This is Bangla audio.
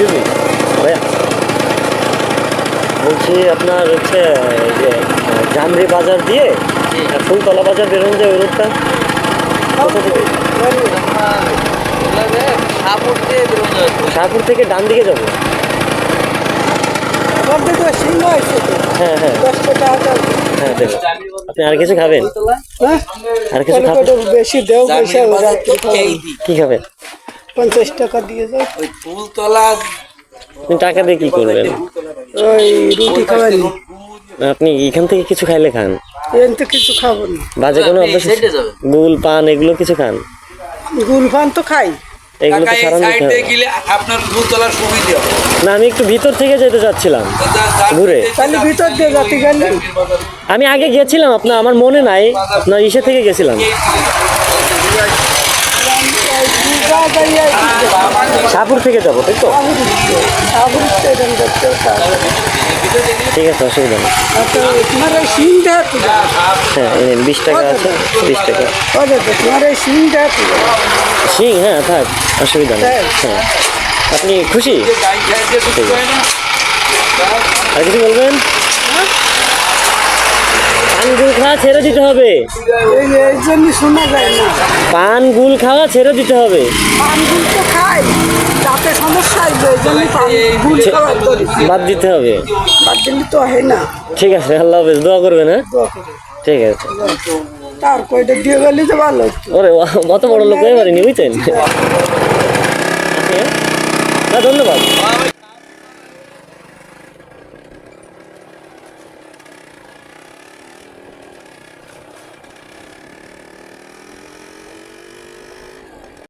এক্সকিউজ মি ভাইয়া বলছি আপনার হচ্ছে যে জামরি বাজার দিয়ে ফুলতলা বাজার বেরোন যায় ওই রোডটা। থেকে? শাহপুর থেকে ডান দিকে যাব। হ্যাঁ হ্যাঁ। হ্যাঁ দেবো আপনি আর কিছু খাবেন? আর কিছু খাবেন? বেশি দেও। কি খাবেন? পঞ্চাশ টাকা দিয়ে যাও ওই ফুলতলা টাকা দিয়ে কি করবেন? ওই রুটি খাওয়ানি আপনি এখান থেকে কিছু খাইলে খান। এন তো কিছু খাব না। বাজে কোনো অভ্যাস? গুল পান এগুলো কিছু খান? গুলফান তো খাই। এগুলো তো দিতে গেলে আপনার ফুলতলার সুবিধা না আমি একটু ভিতর থেকে যেতে চাচ্ছিলাম। ঘুরে। তাহলে ভিতর দিয়ে যাতে গেলি আমি আগে গেছিলাম আপনার আমার মনে নাই আপনার ইসে থেকে গেছিলাম। যাই। শাহপুর থেকে যাব, তাই তো? ঠিক আছে, অসুবিধা নেই। হ্যাঁ বিশ টাকা আছে, বিশ টাকা। সিং হ্যাঁ থাক, অসুবিধা নেই। হ্যাঁ। আপনি খুশি? আর কিছু বলবেন? খাওয়া ছেড়ে দিতে হবে। পান, গুল খাওয়া ছেড়ে দিতে হবে। বাদ দিতে হবে। হয় ঠিক আছে, আল্লাহ হাফেজ, দোয়া করবেন হ্যাঁ? ঠিক আছে। তার কয়টা দিয়ে গেলে তো ভালো ওরে অত বড় লোক হয়ে পারিনি বুঝছেন? না ধন্যবাদ।